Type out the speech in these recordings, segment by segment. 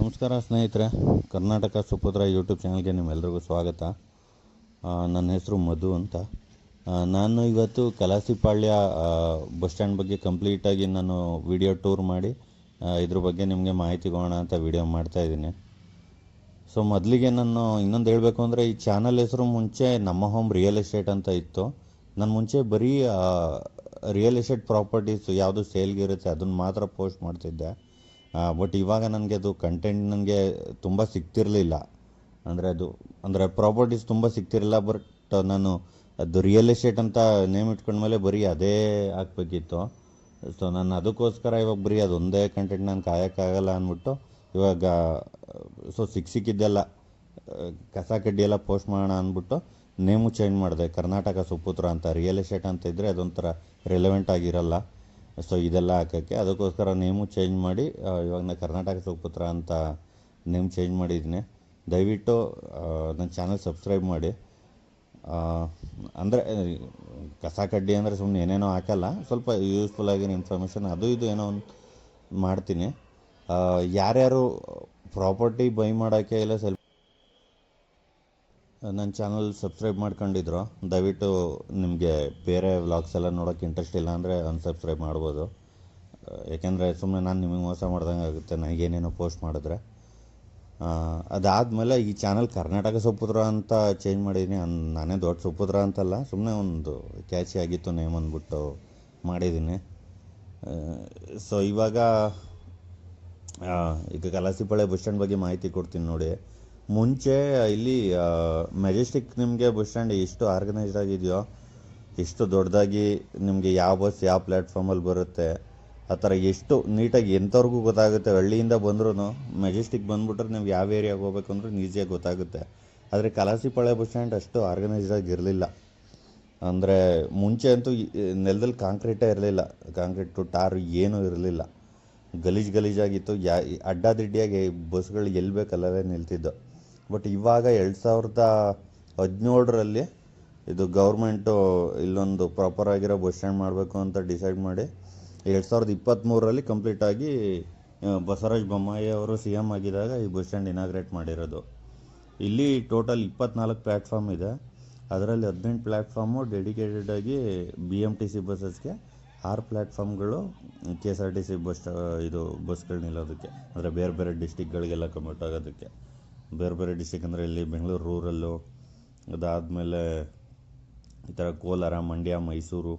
ನಮಸ್ಕಾರ ಸ್ನೇಹಿತರೆ, ಕರ್ನಾಟಕ ಸುಪುತ್ರ ಯೂಟ್ಯೂಬ್ ಚಾನಲ್ಗೆ ನಿಮ್ಮೆಲ್ಲರಿಗೂ ಸ್ವಾಗತ. ನನ್ನ ಹೆಸರು ಮಧು ಅಂತ. ನಾನು ಇವತ್ತು ಕಲಾಸಿಪಾಳ್ಯ ಬಸ್ ಸ್ಟ್ಯಾಂಡ್ ಬಗ್ಗೆ ಕಂಪ್ಲೀಟಾಗಿ ನಾನು ವಿಡಿಯೋ ಟೂರ್ ಮಾಡಿ ಇದ್ರ ಬಗ್ಗೆ ನಿಮಗೆ ಮಾಹಿತಿ ಕೊಡೋಣ ಅಂತ ವಿಡಿಯೋ ಮಾಡ್ತಾ ಇದ್ದೀನಿ. ಸೊ ಮೊದಲಿಗೆ ನಾನು ಇನ್ನೊಂದು ಹೇಳಬೇಕು ಅಂದರೆ, ಈ ಚಾನಲ್ ಹೆಸರು ಮುಂಚೆ ನಮ್ಮ ಹೋಮ್ ರಿಯಲ್ ಎಸ್ಟೇಟ್ ಅಂತ ಇತ್ತು. ನಾನು ಮುಂಚೆ ಬರೀ ರಿಯಲ್ ಎಸ್ಟೇಟ್ ಪ್ರಾಪರ್ಟೀಸ್ ಯಾವುದು ಸೇಲ್ಗೆ ಇರುತ್ತೆ, ಅದನ್ನು ಮಾತ್ರ ಪೋಸ್ಟ್ ಮಾಡ್ತಿದ್ದೆ. ಬಟ್ ಇವಾಗ ನನಗೆ ಅದು ಕಂಟೆಂಟ್ ನನಗೆ ತುಂಬ ಸಿಗ್ತಿರಲಿಲ್ಲ. ಅಂದರೆ ಅದು, ಅಂದರೆ ಪ್ರಾಪರ್ಟೀಸ್ ತುಂಬ ಸಿಗ್ತಿರಲಿಲ್ಲ ಬಟ್ ನಾನು ಅದು ರಿಯಲ್ ಎಸ್ಟೇಟ್ ಅಂತ ನೇಮ್ ಇಟ್ಕೊಂಡ್ಮೇಲೆ ಬರೀ ಅದೇ ಹಾಕ್ಬೇಕಿತ್ತು ಸೊ ನಾನು ಅದಕ್ಕೋಸ್ಕರ ಇವಾಗ ಬರೀ ಅದೊಂದೇ ಕಂಟೆಂಟ್ ನಾನು ಕಾಯೋಕ್ಕಾಗಲ್ಲ ಅಂದ್ಬಿಟ್ಟು ಇವಾಗ ಸೊ ಸಿಕ್ ಸಿಕ್ಕಿದ್ದೆಲ್ಲ, ಕಸ ಕಡ್ಡಿ ಪೋಸ್ಟ್ ಮಾಡೋಣ ಅಂದ್ಬಿಟ್ಟು ನೇಮು ಚೇಂಜ್ ಮಾಡಿದೆ. ಕರ್ನಾಟಕ ಸುಪುತ್ರ ಅಂತ ರಿಯಲ್ ಎಸ್ಟೇಟ್ ಅಂತ ಇದ್ದರೆ ಅದೊಂಥರ ರಿಲೆವೆಂಟ್ ಆಗಿರಲ್ಲ. ಸೊ ಇದೆಲ್ಲ ಹಾಕೋಕ್ಕೆ ಅದಕ್ಕೋಸ್ಕರ ನೇಮು ಚೇಂಜ್ ಮಾಡಿ ಇವಾಗ ನಾನು ಕರ್ನಾಟಕ ಸುಪುತ್ರ ಅಂತ ನೇಮ್ ಚೇಂಜ್ ಮಾಡಿದ್ದೀನಿ ದಯವಿಟ್ಟು ನನ್ನ ಚಾನಲ್ ಸಬ್ಸ್ಕ್ರೈಬ್ ಮಾಡಿ. ಅಂದರೆ ಕಸ ಕಡ್ಡಿ ಅಂದರೆ ಸುಮ್ಮನೆ ಏನೇನೋ ಹಾಕಲ್ಲ, ಸ್ವಲ್ಪ ಯೂಸ್ಫುಲ್ ಆಗಿರೋ ಇನ್ಫಾರ್ಮೇಷನ್ ಅದು ಇದು ಏನೋ ಒಂದು ಮಾಡ್ತೀನಿ. ಯಾರ್ಯಾರು ಪ್ರಾಪರ್ಟಿ ಬೈ ಮಾಡೋಕ್ಕೆ ಇಲ್ಲ ಸ್ವಲ್ಪ ನನ್ನ ಚಾನಲ್ ಸಬ್ಸ್ಕ್ರೈಬ್ ಮಾಡ್ಕೊಂಡಿದ್ರು. ದಯವಿಟ್ಟು ನಿಮಗೆ ಬೇರೆ ವ್ಲಾಗ್ಸ್ ಎಲ್ಲ ನೋಡೋಕ್ಕೆ ಇಂಟ್ರೆಸ್ಟ್ ಇಲ್ಲ ಅಂದರೆ ಅನ್ಸಬ್ಸ್ಕ್ರೈಬ್ ಮಾಡ್ಬೋದು. ಯಾಕೆಂದರೆ ಸುಮ್ಮನೆ ನಾನು ನಿಮಗೆ ಮೋಸ ಮಾಡ್ದಂಗೆ ಆಗುತ್ತೆ. ನನಗೇನೇನೋ ಪೋಸ್ಟ್ ಮಾಡಿದ್ರೆ. ಅದಾದಮೇಲೆ ಈ ಚಾನಲ್ ಕರ್ನಾಟಕ ಸುಪುತ್ರ ಅಂತ ಚೇಂಜ್ ಮಾಡಿದ್ದೀನಿ ಅನ್- ನಾನೇ ದೊಡ್ಡ ಸುಪುತ್ರ ಅಂತಲ್ಲ ಸುಮ್ಮನೆ ಒಂದು ಕ್ಯಾಚಿ ಆಗಿತ್ತು ನೇಮ್ ಅಂದ್ಬಿಟ್ಟು ಮಾಡಿದ್ದೀನಿ ಸೊ ಇವಾಗ ಈಗ ಕಲಾಸಿಪಾಳೆ ಬಸ್ ಸ್ಟ್ಯಾಂಡ್ ಬಗ್ಗೆ ಮಾಹಿತಿ ಕೊಡ್ತೀನಿ ನೋಡಿ. ಮುಂಚೆ ಇಲ್ಲಿ ಮೆಜೆಸ್ಟಿಕ್ ನಿಮಗೆ ಬಸ್ ಸ್ಟ್ಯಾಂಡ್ ಎಷ್ಟು ಆರ್ಗನೈಸ್ಡ್ ಆಗಿದೆಯೋ, ಎಷ್ಟು ದೊಡ್ಡದಾಗಿ ನಿಮಗೆ ಯಾವ ಬಸ್ ಯಾವ ಪ್ಲ್ಯಾಟ್ಫಾರ್ಮಲ್ಲಿ ಬರುತ್ತೆ, ಆ ಥರ ಎಷ್ಟು ನೀಟಾಗಿ ಎಂಥವ್ರಿಗೂ ಗೊತ್ತಾಗುತ್ತೆ, ಹಳ್ಳಿಯಿಂದ ಬಂದ್ರೂ ಮೆಜೆಸ್ಟಿಕ್ ಬಂದ್ಬಿಟ್ರೆ ನೀವು ಯಾವ ಏರಿಯಾಗೆ ಹೋಗ್ಬೇಕು ಅಂದ್ರೂ ಈಸಿಯಾಗಿ ಗೊತ್ತಾಗುತ್ತೆ. ಆದರೆ ಕಲಾಸಿಪಾಳೆ ಬಸ್ ಸ್ಟ್ಯಾಂಡ್ ಅಷ್ಟು ಆರ್ಗನೈಸ್ಡ್ ಆಗಿರಲಿಲ್ಲ ಅಂದರೆ ಮುಂಚೆ ಅಂತೂ ನೆಲದಲ್ಲಿ ಕಾಂಕ್ರೀಟೇ ಇರಲಿಲ್ಲ. ಕಾಂಕ್ರೀಟು ಟಾರು ಏನೂ ಇರಲಿಲ್ಲ. ಗಲೀಜು ಗಲೀಜಾಗಿತ್ತು. ಯಾ, ಅಡ್ಡಾದಿಡ್ಡಿಯಾಗಿ ಬಸ್ಗಳು ಎಲ್ಲಿ ಬೇಕಲ್ಲವೇ ನಿಲ್ತಿದ್ದು. ಬಟ್ ಇವಾಗ ಎರಡು ಸಾವಿರದ ಹದಿನೇಳರಲ್ಲಿ ಇದು ಗೌರ್ಮೆಂಟು ಇಲ್ಲೊಂದು ಪ್ರಾಪರ್ ಆಗಿರೋ ಬಸ್ ಸ್ಟ್ಯಾಂಡ್ ಮಾಡಬೇಕು ಅಂತ ಡಿಸೈಡ್ ಮಾಡಿ ಎರಡು ಸಾವಿರದ ಇಪ್ಪತ್ತ್ಮೂರರಲ್ಲಿ ಕಂಪ್ಲೀಟಾಗಿ ಬಸವರಾಜ ಬೊಮ್ಮಾಯಿ ಅವರು ಸಿ ಎಂ ಆಗಿದ್ದಾಗ ಈ ಬಸ್ ಸ್ಟ್ಯಾಂಡ್ ಇನಾಗ್ರೇಟ್ ಮಾಡಿರೋದು. ಇಲ್ಲಿ ಟೋಟಲ್ ಇಪ್ಪತ್ನಾಲ್ಕು ಪ್ಲ್ಯಾಟ್ಫಾರ್ಮ್ ಇದೆ. ಅದರಲ್ಲಿ ಹದಿನೆಂಟು ಪ್ಲ್ಯಾಟ್ಫಾರ್ಮು ಡೆಡಿಕೇಟೆಡ್ ಆಗಿ ಬಿ ಎಂ ಟಿ ಸಿ ಬಸ್ಸಸ್ಗೆ ಆರು ಪ್ಲ್ಯಾಟ್ಫಾರ್ಮ್ಗಳು K S R T C bus ಇದು ಬಸ್ಗಳು ನಿಲ್ಲೋದಕ್ಕೆ. ಅಂದರೆ ಬೇರೆ ಬೇರೆ ಡಿಸ್ಟಿಕ್ಗಳಿಗೆಲ್ಲ ಕಮ್ಯೂಟ್ ಆಗೋದಕ್ಕೆ. ಬೇರೆ ಬೇರೆ ಡಿಸ್ಟಿಕ್ ಅಂದರೆ ಇಲ್ಲಿ ಬೆಂಗಳೂರು ರೂರಲ್ಲು ಅದಾದಮೇಲೆ ಈ ಥರ ಕೋಲಾರ, ಮಂಡ್ಯ, ಮೈಸೂರು,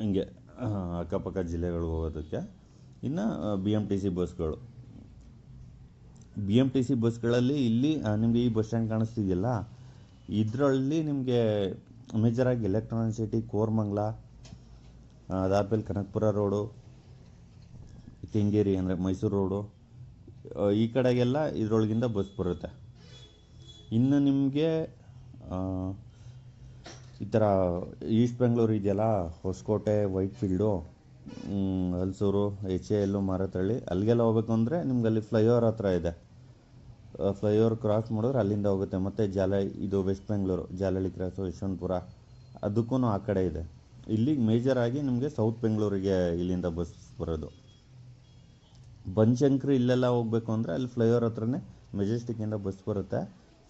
ಹಿಂಗೆ ಅಕ್ಕಪಕ್ಕ ಜಿಲ್ಲೆಗಳಿಗೆ ಹೋಗೋದಕ್ಕೆ. ಇನ್ನು ಬಿ ಎಂ ಟಿ ಸಿ ಬಸ್ಗಳು ಬಿ ಎಂ ಟಿ ಸಿ ಬಸ್ಗಳಲ್ಲಿ ಇಲ್ಲಿ ನಿಮಗೆ ಈ ಬಸ್ ಸ್ಟ್ಯಾಂಡ್ ಕಾಣಿಸ್ತಿದೆಯಲ್ಲ, ಇದರಲ್ಲಿ ನಿಮಗೆ ಮೇಜರಾಗಿ ಎಲೆಕ್ಟ್ರಾನಿಕ್ ಸಿಟಿ ಕೋರ್ಮಂಗ್ಲ ಅದಾದ ಅದಾದ್ಮೇಲೆ ಕನಕಪುರ ರೋಡು ಕೆಂಗೇರಿ ಅಂದರೆ ಮೈಸೂರು ರೋಡು ಈ ಕಡೆಗೆಲ್ಲ ಇದರೊಳಗಿಂದ ಬಸ್ ಬರುತ್ತೆ. ಇನ್ನು ನಿಮಗೆ ಈ ಥರ ಈಸ್ಟ್ ಬೆಂಗಳೂರು ಇದೆಯಲ್ಲ, Hosakote Whitefield Halasuru H A L Marathahalli, ಅಲ್ಲಿಗೆಲ್ಲ ಹೋಗ್ಬೇಕು ಅಂದರೆ ನಿಮ್ಗೆ ಅಲ್ಲಿ ಫ್ಲೈಓವರ್ ಹತ್ರ ಇದೆ. ಫ್ಲೈಓವರ್ ಕ್ರಾಸ್ ಮಾಡಿದ್ರೆ ಅಲ್ಲಿಂದ ಹೋಗುತ್ತೆ. ಮತ್ತು ಜಾಲ ಇದು ವೆಸ್ಟ್ ಬೆಂಗಳೂರು ಜಾಲಳ್ಳಿ ಕ್ರಾಸು, ಯಶವಂತಪುರ ಅದಕ್ಕೂ ಆ ಕಡೆ ಇದೆ. ಇಲ್ಲಿ ಮೇಜರ್ ಆಗಿ ನಿಮಗೆ ಸೌತ್ ಬೆಂಗಳೂರಿಗೆ ಇಲ್ಲಿಂದ ಬಸ್ ಬರೋದು. ಬನಶಂಕರಿ ಇಲ್ಲೆಲ್ಲ ಹೋಗಬೇಕು ಅಂದರೆ ಅಲ್ಲಿ ಫ್ಲೈಓವರ್ ಹತ್ರನೇ ಮೆಜೆಸ್ಟಿಕ್ಕಿಂದ ಬಸ್ ಬರುತ್ತೆ.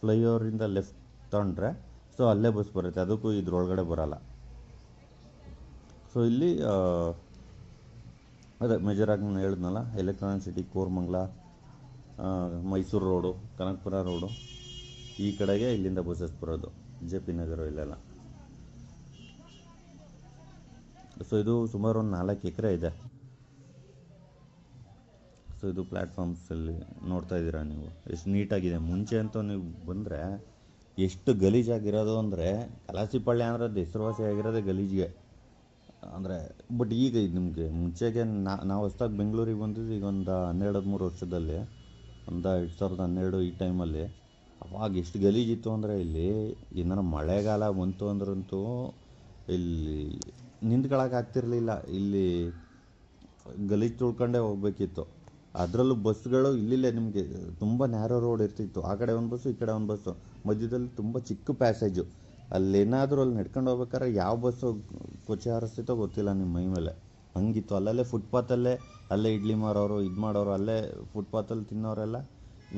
ಫ್ಲೈಓವರಿಂದ ಲೆಫ್ಟ್ ತೊಗೊಂಡ್ರೆ ಸೊ ಅಲ್ಲೇ ಬಸ್ ಬರುತ್ತೆ. ಅದಕ್ಕೂ ಇದ್ರೊಳಗಡೆ ಬರಲ್ಲ. ಸೊ ಇಲ್ಲಿ ಅದೇ ಆಗಿ ನಾನು ಹೇಳಿದ್ನಲ್ಲ, electronic city, Koramangala Mysuru road, Kanakapura road, ಈ ಕಡೆಗೆ ಇಲ್ಲಿಂದ ಬಸ್ಸಸ್ ಬರೋದು. ಜೆ ಪಿ ನಗರ ಇಲ್ಲೆಲ್ಲ. ಸೊ ಇದು ಸುಮಾರು ಒಂದು ನಾಲ್ಕು ಎಕರೆ ಇದೆ. ಸೊ ಇದು ಪ್ಲ್ಯಾಟ್ಫಾರ್ಮ್ಸಲ್ಲಿ ನೋಡ್ತಾ ಇದ್ದೀರಾ ನೀವು? ಎಷ್ಟು ನೀಟಾಗಿದೆ. ಮುಂಚೆ ಅಂತ ನೀವು ಬಂದರೆ ಎಷ್ಟು ಗಲೀಜಾಗಿರೋದು ಅಂದರೆ ಕಲಾಸಿಪಳ್ಳಿ ಅಂದರೆ ಅದು ಹೆಸರುವಾಸಿ ಆಗಿರೋದೇ ಗಲೀಜಿಗೆ. ಅಂದರೆ ಬಟ್ ಈಗ ಇದು ನಿಮಗೆ ಮುಂಚೆಗೆ ನಾವು ಹೊಸ್ದಾಗಿ ಬೆಂಗಳೂರಿಗೆ ಬಂದಿದ್ದು ಈಗ ಒಂದು ಹನ್ನೆರಡು, ಹದಿಮೂರು ವರ್ಷದಲ್ಲಿ, ಒಂದು ಎರಡು ಸಾವಿರದ ಹನ್ನೆರಡು ಈ ಟೈಮಲ್ಲಿ ಅವಾಗ ಎಷ್ಟು ಗಲೀಜಿತ್ತು ಅಂದರೆ ಇಲ್ಲಿ ಏನಾರ ಮಳೆಗಾಲ ಬಂತು ಅಂದ್ರಂತೂ ಇಲ್ಲಿ ಆಗ್ತಿರ್ಲಿಲ್ಲ. ಇಲ್ಲಿ ಗಲೀಜು ತುಳ್ಕೊಂಡೇ ಹೋಗ್ಬೇಕಿತ್ತು. ಅದರಲ್ಲೂ ಬಸ್ಗಳು ಇಲ್ಲಿಲ್ಲೇ ನಿಮಗೆ ತುಂಬ ನ್ಯಾರೋ ರೋಡ್ ಇರ್ತಿತ್ತು. ಆ ಕಡೆ ಒಂದು ಬಸ್ಸು, ಈ ಕಡೆ ಒಂದು ಬಸ್ಸು. ಮಧ್ಯದಲ್ಲಿ ತುಂಬ ಚಿಕ್ಕ ಪ್ಯಾಸೇಜು ಅಲ್ಲೇನಾದರೂ ಅಲ್ಲಿ ನಡ್ಕೊಂಡು ಹೋಗ್ಬೇಕಾದ್ರೆ ಯಾವ ಬಸ್ಸು ಕೊಚ್ಚೆ ಹಾರಿಸ್ತಿತ್ತೋ ಗೊತ್ತಿಲ್ಲ ನಿಮ್ಮ ಮೈ ಮೇಲೆ. ಹಂಗಿತ್ತು. ಅಲ್ಲಲ್ಲೇ ಫುಟ್ಪಾತಲ್ಲೇ ಅಲ್ಲೇ ಇಡ್ಲಿ ಮಾರೋರು, ಇದು ಮಾಡೋರು, ಅಲ್ಲೇ ಫುಟ್ಪಾತಲ್ಲಿ ತಿನ್ನೋರೆಲ್ಲ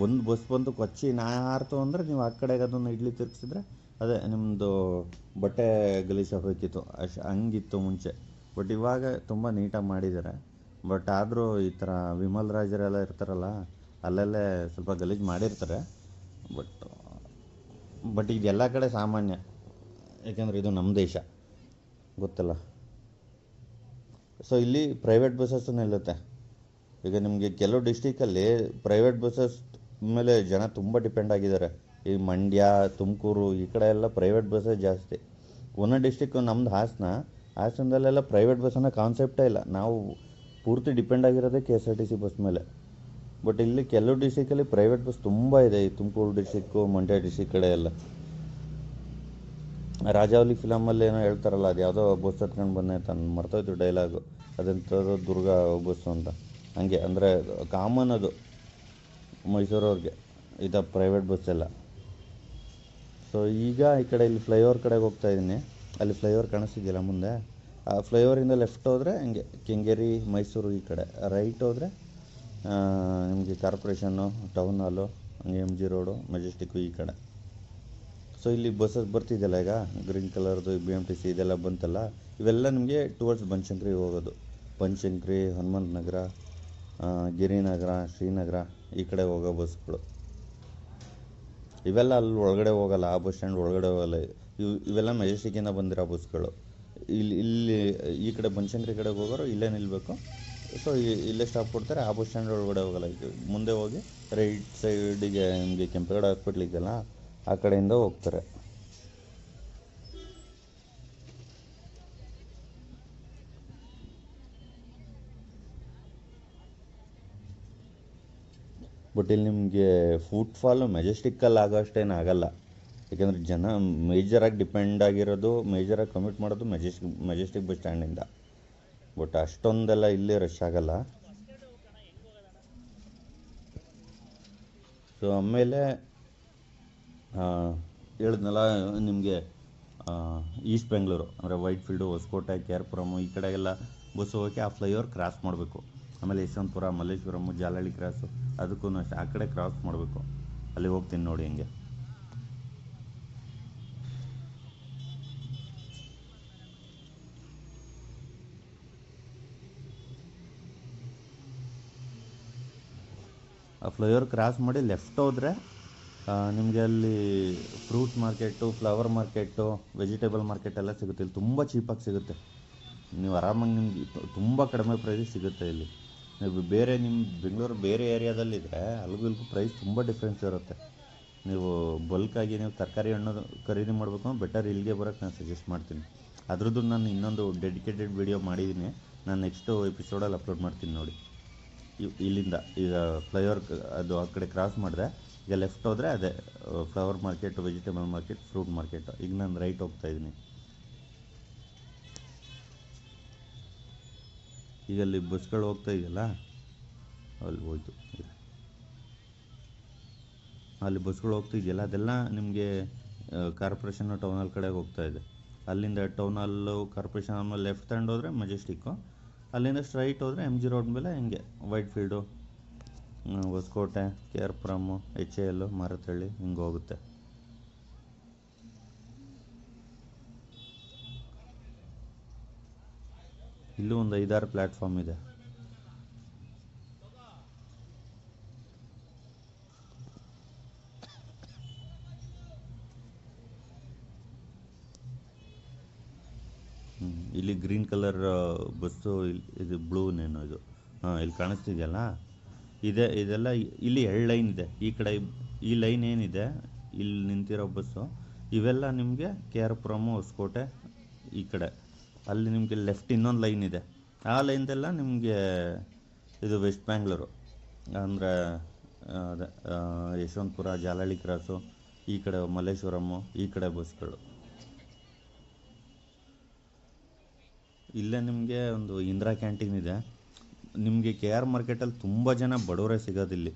ಒಂದು ಬಸ್ ಬಂದು ಕೊಚ್ಚಿ ನಾ ಹಾರ್ತು ಅಂದರೆ ನೀವು ಆ ಕಡೆಗೆ ಅದನ್ನು ಇಡ್ಲಿ ತಿರುಗಿಸಿದ್ರೆ ಅದೇ ನಿಮ್ಮದು ಬಟ್ಟೆ ಗಲೀಜಾಗಿ ಹೋಗ್ಬೇಕಿತ್ತು ಅಶ್ ಹಂಗಿತ್ತು ಮುಂಚೆ. ಬಟ್ ಇವಾಗ ತುಂಬ ನೀಟಾಗಿ ಮಾಡಿದ್ದಾರೆ ಬಟ್ ಆದರೂ ಈ ಥರ ವಿಮಲ್ ರಾಜರೆಲ್ಲ ಇರ್ತಾರಲ್ಲ, ಅಲ್ಲಲ್ಲೇ ಸ್ವಲ್ಪ ಗಲೀಜು ಮಾಡಿರ್ತಾರೆ. ಬಟ್ ಬಟ್ ಇದೆಲ್ಲ ಕಡೆ ಸಾಮಾನ್ಯ. ಏಕೆಂದರೆ ಇದು ನಮ್ಮ ದೇಶ. ಗೊತ್ತಲ್ಲ? ಸೊ ಇಲ್ಲಿ ಪ್ರೈವೇಟ್ ಬಸ್ಸಸ್ಸು ನಿಲ್ಲುತ್ತೆ. ಈಗ ನಿಮಗೆ ಕೆಲವು ಡಿಸ್ಟಿಕಲ್ಲಿ ಪ್ರೈವೇಟ್ ಬಸ್ಸಸ್ ಮೇಲೆ ಜನ ತುಂಬ ಡಿಪೆಂಡ್ ಆಗಿದ್ದಾರೆ. ಈ ಮಂಡ್ಯ, ತುಮಕೂರು ಈ ಕಡೆ ಎಲ್ಲ ಪ್ರೈವೇಟ್ ಬಸ್ಸಸ್ ಜಾಸ್ತಿ. ಒಂದೊಂದು ಡಿಸ್ಟಿಕ್ಕು ನಮ್ದು ಹಾಸನ, ಹಾಸನದಲ್ಲೆಲ್ಲ ಪ್ರೈವೇಟ್ ಬಸ್ ಅನ್ನೋ ಕಾನ್ಸೆಪ್ಟೇ ಇಲ್ಲ. ನಾವು ಪೂರ್ತಿ depend ಆಗಿರೋದೇ K S R T C bus ಮೇಲೆ. ಬಟ್ ಇಲ್ಲಿ ಕೆಲವು ಡಿಸ್ಟಿಕಲ್ಲಿ ಪ್ರೈವೇಟ್ ಬಸ್ ತುಂಬ ಇದೆ, ಈ ತುಮಕೂರು ಡಿಸ್ಟಿಕ್ಕು ಮಂಡ್ಯ ಡಿಸ್ಟಿಕ್ ಕಡೆ ಎಲ್ಲ. ರಾಜಾವಲಿ ಫಿಲಮಲ್ಲಿ ಏನೋ ಹೇಳ್ತಾರಲ್ಲ, ಅದು ಯಾವುದೋ ಬಸ್ ಹತ್ಕೊಂಡು ಬಂದೆ ಅಂತ ಮರ್ತೋಯ್ತು ಡೈಲಾಗು ಅದೆಂಥದ್ದು ದುರ್ಗಾ ಬಸ್ಸು ಅಂತ. ಹಂಗೆ, ಅಂದರೆ ಕಾಮನ್ ಅದು ಮೈಸೂರವ್ರಿಗೆ ಇದು ಪ್ರೈವೇಟ್ ಬಸ್ ಎಲ್ಲ. ಸೊ ಈಗ ಈ ಕಡೆ ಇಲ್ಲಿ ಫ್ಲೈಓವರ್ ಕಡೆಗೆ ಹೋಗ್ತಾ ಇದ್ದೀನಿ ಅಲ್ಲಿ ಫ್ಲೈಓವರ್ ಕಾಣಿಸ್ತಿದ್ದಿಲ್ಲ ಮುಂದೆ? ಫ್ಲೈಓವರಿಂದ ಲೆಫ್ಟ್ ಹೋದರೆ ಹಿಂಗೆ, ಕೆಂಗೇರಿ, ಮೈಸೂರು ಈ ಕಡೆ. ರೈಟ್ ಹೋದರೆ ನಿಮಗೆ ಕಾರ್ಪೊರೇಷನ್ನು, ಟೌನ್ ಹಾಲು, ಹಂಗೆ ಎಂ ಜಿ ರೋಡು, ಮೆಜೆಸ್ಟಿಕ್ಕು ಈ ಕಡೆ. ಸೊ ಇಲ್ಲಿ ಬಸ್ಸಸ್ ಬರ್ತಿದೆಯಲ್ಲ ಈಗ? ಗ್ರೀನ್ ಕಲರ್ದು ಬಿ ಎಂ ಟಿ ಸಿ ಇದೆಲ್ಲ ಬಂತಲ್ಲ? ಇವೆಲ್ಲ ನಿಮಗೆ ಟುವರ್ಡ್ಸ್ ಬನಶಂಕರಿ ಹೋಗೋದು. ಬನಶಂಕರಿ, ಹನುಮಂತ ನಗರ ಗಿರಿನಗರ ಶ್ರೀನಗರ, ಈ ಕಡೆ ಹೋಗೋ ಬಸ್ಗಳು. ಇವೆಲ್ಲ ಅಲ್ಲಿ ಒಳಗಡೆ ಹೋಗಲ್ಲ, ಆ ಬಸ್ ಸ್ಟ್ಯಾಂಡ್ ಒಳಗಡೆ ಹೋಗಲ್ಲ. ಇವು, ಇವೆಲ್ಲ ಮೆಜೆಸ್ಟಿಕ್ಕಿಂದ ಬಂದಿರೋ ಬಸ್ಗಳು. ಇಲ್ಲಿ ಇಲ್ಲಿ, ಈ ಕಡೆ ಬನಶಂಕರಿ ಕಡೆಗೆ ಹೋಗೋರು ಇಲ್ಲೇ ನಿಲ್ಲಬೇಕು ಸೊ ಇಲ್ಲೇ ಸ್ಟಾಪ್ ಕೊಡ್ತಾರೆ. ಆ ಬಸ್ ಸ್ಟ್ಯಾಂಡ್ ಒಳಗಡೆ ಹೋಗಲ್ಲ. ಮುಂದೆ ಹೋಗಿ ರೈಟ್ ಸೈಡಿಗೆ ನಿಮಗೆ ಕೆಂಪೇಗೌಡ ಹಾಸ್ಪಿಟ್ಲ್ ಇದೆಯಲ್ಲ, ಆ ಕಡೆಯಿಂದ ಹೋಗ್ತಾರೆ. ಬಟ್ ಇಲ್ಲಿ ನಿಮಗೆ ಫುಟ್ಫಾಲು ಮೆಜೆಸ್ಟಿಕ್ಕಲ್ಲಿ ಆಗೋ ಅಷ್ಟೇನು ಆಗಲ್ಲ. ಯಾಕೆಂದರೆ ಜನ ಮೇಜರಾಗಿ ಡಿಪೆಂಡ್ ಆಗಿರೋದು ಮೇಜರಾಗಿ ಕಮಿಟ್ ಮಾಡೋದು ಮೆಜೆಸ್ಟಿಕ್ ಮೆಜೆಸ್ಟಿಕ್ ಬಸ್ ಸ್ಟ್ಯಾಂಡಿಂದ ಬಟ್ ಅಷ್ಟೊಂದೆಲ್ಲ ಇಲ್ಲಿ ರಶ್ ಆಗಲ್ಲ. ಸೊ ಆಮೇಲೆ ಹೇಳಿದ್ನಲ್ಲ, ನಿಮಗೆ ಈಸ್ಟ್ ಬೆಂಗಳೂರು ಅಂದರೆ Whitefield Hosakote K R Puram ಈ ಕಡೆಗೆಲ್ಲ ಬಸ್ ಹೋಗೋಕ್ಕೆ ಆ ಫ್ಲೈಓವರ್ ಕ್ರಾಸ್ ಮಾಡಬೇಕು. ಆಮೇಲೆ ಯಶವಂತಪುರ ಮಲ್ಲೇಶ್ವರಮು ಜಾಲಹಳ್ಳಿ ಕ್ರಾಸು ಅದಕ್ಕೂ ಅಷ್ಟೇ. ಆ ಕಡೆ ಕ್ರಾಸ್ ಮಾಡಬೇಕು. ಅಲ್ಲಿ ಹೋಗ್ತೀನಿ ನೋಡಿ ಹಿಂಗೆ. ಫ್ಲೈಓವರ್ ಕ್ರಾಸ್ ಮಾಡಿ ಲೆಫ್ಟ್ ಹೋದರೆ ನಿಮಗೆ ಅಲ್ಲಿ fruit market flower market vegetable market ಎಲ್ಲ ಸಿಗುತ್ತೆ. ಇಲ್ಲಿ ತುಂಬ ಚೀಪಾಗಿ ಸಿಗುತ್ತೆ. ನೀವು ಆರಾಮಾಗಿ ನಿಮ್ಗೆ ತುಂಬ ಕಡಿಮೆ ಪ್ರೈಸ್ ಸಿಗುತ್ತೆ ಇಲ್ಲಿ. ನೀವು ಬೇರೆ ನಿಮ್ಮ ಬೆಂಗಳೂರು ಬೇರೆ ಏರಿಯಾದಲ್ಲಿದ್ದರೆ ಅಲ್ಲಿಗೂ ಇಲ್ಲಿಗೂ ಪ್ರೈಸ್ ತುಂಬ ಡಿಫ್ರೆನ್ಸ್ ಇರುತ್ತೆ. ನೀವು ಬಲ್ಕಾಗಿ ನೀವು ತರಕಾರಿ ಹಣ್ಣು ಖರೀದಿ ಮಾಡಬೇಕು ಅಂದ್ರೆ ಬೆಟರ್ ಇಲ್ಲಿಗೆ ಬರೋಕ್ಕೆ ನಾನು ಸಜೆಸ್ಟ್ ಮಾಡ್ತೀನಿ. ಅದ್ರದ್ದು ನಾನು ಇನ್ನೊಂದು ಡೆಡಿಕೇಟೆಡ್ ವಿಡಿಯೋ ಮಾಡಿದ್ದೀನಿ ನಾನು ನೆಕ್ಸ್ಟು ಎಪಿಸೋಡಲ್ಲಿ ಅಪ್ಲೋಡ್ ಮಾಡ್ತೀನಿ ನೋಡಿ. ಇಲ್ಲಿಂದ, ಈಗ ಫ್ಲೈಓವರ್ ಅದು ಆ ಕಡೆ ಕ್ರಾಸ್ ಮಾಡಿದೆ ಈಗ ಲೆಫ್ಟ್ ಹೋದರೆ ಅದೇ flower market vegetable market fruit market ಈಗ ನಾನು ರೈಟ್ ಹೋಗ್ತಾ ಇದ್ದೀನಿ. ಈಗ ಅಲ್ಲಿ ಬಸ್ಗಳು ಹೋಗ್ತಾ ಇದೆಯಲ್ಲ, ಅಲ್ಲಿ ಹೋಯ್ತು. ಅಲ್ಲಿ ಬಸ್ಗಳು ಹೋಗ್ತಾ ಇದೆಯಲ್ಲ, ಅದೆಲ್ಲ ನಿಮಗೆ ಕಾರ್ಪೊರೇಷನ್ ಟೌನ್ ಹಾಲ್ ಕಡೆಗೆ ಹೋಗ್ತಾ ಇದೆ. ಅಲ್ಲಿಂದ ಟೌನ್ ಹಾಲು ಕಾರ್ಪೊರೇಷನ್ ಆಮೇಲೆ ಲೆಫ್ಟ್ ಹ್ಯಾಂಡ್ ಹೋದರೆ ಮೆಜೆಸ್ಟಿಕ್ಕು ಅಲ್ಲಿಂದ ಸ್ಟ್ರೈಟ್ ಹೋದರೆ ಎಂ ಜಿ ರೋಡ್ ಮೇಲೆ ಹಿಂಗೆ Whitefield Hosakote K R Puram H A L Marathahalli ಹಿಂಗೆ ಹೋಗುತ್ತೆ. ಇಲ್ಲೂ ಒಂದು ಐದಾರು ಪ್ಲ್ಯಾಟ್ಫಾರ್ಮ್ ಇದೆ ಹ್ಮ್. ಇಲ್ಲಿ ಗ್ರೀನ್ ಕಲರ್ ಬಸ್ಸು ಇದು ಬ್ಲೂನೇನೋ ಇದು. ಹಾಂ, ಇಲ್ಲಿ ಕಾಣಿಸ್ತಿದೆಯಲ್ಲ? ಇದೆ, ಇದೆಲ್ಲ ಇಲ್ಲಿ ಎರಡು ಲೈನ್ ಇದೆ. ಈ ಕಡೆ, ಈ ಲೈನ್ ಏನಿದೆ, ಇಲ್ಲಿ ನಿಂತಿರೋ ಬಸ್ಸು, ಇವೆಲ್ಲ ನಿಮಗೆ ಕೆ ಆರ್ ಪುರಮು ಹೊಸಕೋಟೆ ಈ ಕಡೆ. ಅಲ್ಲಿ ನಿಮಗೆ ಲೆಫ್ಟ್ ಇನ್ನೊಂದು ಲೈನ್ ಇದೆ. ಆ ಲೈನ್ದೆಲ್ಲ ನಿಮಗೆ ಇದು ವೆಸ್ಟ್ ಬ್ಯಾಂಗ್ಳೂರು. ಅಂದರೆ ಅದೇ ಯಶವಂತಪುರ ಜಾಲಹಳ್ಳಿ ಕ್ರಾಸು, ಈ ಕಡೆ ಮಲ್ಲೇಶ್ವರಮ್ಮು ಈ ಕಡೆ ಬಸ್ಗಳು. ಇಲ್ಲೇ ನಿಮಗೆ ಒಂದು ಇಂದಿರಾ ಕ್ಯಾಂಟೀನ್ ಇದೆ. ನಿಮಗೆ ಕೆ ಆರ್ ಮಾರ್ಕೆಟಲ್ಲಿ ತುಂಬ ಜನ ಬಡವರೇ ಸಿಗೋದಿಲ್ಲಿ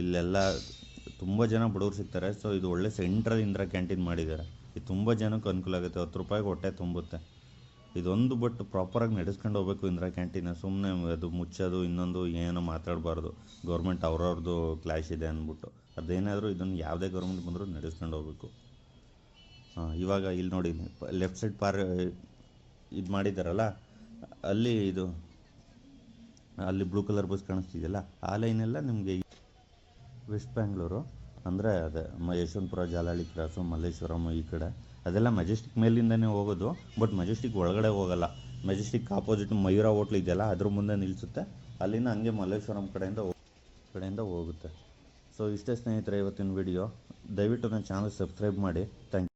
ಇಲ್ಲೆಲ್ಲ ತುಂಬ ಜನ ಬಡವರು ಸಿಗ್ತಾರೆ. ಸೊ ಇದು ಒಳ್ಳೆ ಸೆಂಟ್ರಲ್ ಇಂದಿರಾ ಕ್ಯಾಂಟೀನ್ ಮಾಡಿದ್ದಾರೆ. ಇದು ತುಂಬ ಜನಕ್ಕೆ ಅನುಕೂಲ ಆಗುತ್ತೆ. ಹತ್ತು ರೂಪಾಯಿಗೆ ಹೊಟ್ಟೆ ತುಂಬುತ್ತೆ. ಇದೊಂದು ಬಟ್ ಪ್ರಾಪರಾಗಿ ನಡೆಸ್ಕೊಂಡು ಹೋಗ್ಬೇಕು ಇಂದಿರಾ ಕ್ಯಾಂಟೀನ. ಸುಮ್ಮನೆ ಅದು ಮುಚ್ಚೋದು, ಇನ್ನೊಂದು ಏನೋ ಮಾತಾಡಬಾರ್ದು. ಗೌರ್ಮೆಂಟ್ ಅವ್ರವ್ರದ್ದು ಕ್ಲಾಶ್ ಇದೆ ಅಂದ್ಬಿಟ್ಟು. ಅದೇನಾದರೂ ಇದನ್ನು ಯಾವುದೇ ಗೌರ್ಮೆಂಟ್ ಬಂದರೂ ನಡೆಸ್ಕೊಂಡು ಹೋಗ್ಬೇಕು. ಇವಾಗ ಇಲ್ಲಿ ನೋಡಿ ಲೆಫ್ಟ್ ಸೈಡ್ ಪಾರ್ ಇದು ಮಾಡಿದ್ದಾರಲ್ಲ ಅಲ್ಲಿ ಇದು, ಅಲ್ಲಿ ಬ್ಲೂ ಕಲರ್ ಬಸ್ ಕಾಣಿಸ್ತಿದೆಯಲ್ಲ, ಆ ಲೈನೆಲ್ಲ ನಿಮಗೆ ವೆಸ್ಟ್ ಬ್ಯಾಂಗ್ಳೂರು, ಅಂದರೆ ಅದೇ ಯಶವಂತಪುರ ಜಾಲಹಳ್ಳಿ, ಕ್ರಾಸು, ಮಲ್ಲೇಶ್ವರಂ ಈ ಕಡೆ. ಅದೆಲ್ಲ ಮೆಜೆಸ್ಟಿಕ್ ಮೇಲಿಂದನೇ ಹೋಗೋದು, ಬಟ್ ಮೆಜೆಸ್ಟಿಕ್ ಒಳಗಡೆ ಹೋಗಲ್ಲ. ಮೆಜೆಸ್ಟಿಕ್ ಆಪೋಸಿಟ್ ಮಯೂರ ಹೋಟ್ಲ್ ಇದೆಯಲ್ಲ, ಅದ್ರ ಮುಂದೆ ನಿಲ್ಲಿಸುತ್ತೆ ಅಲ್ಲಿಂದ ಹಂಗೆ ಮಲ್ಲೇಶ್ವರಂ ಕಡೆಯಿಂದ ಕಡೆಯಿಂದ ಹೋಗುತ್ತೆ. ಸೊ ಇಷ್ಟೇ ಸ್ನೇಹಿತರೆ, ಇವತ್ತಿನ ವಿಡಿಯೋ ದಯವಿಟ್ಟು ನನ್ನ ಚಾನಲ್ ಸಬ್ಸ್ಕ್ರೈಬ್ ಮಾಡಿ. ಥ್ಯಾಂಕ್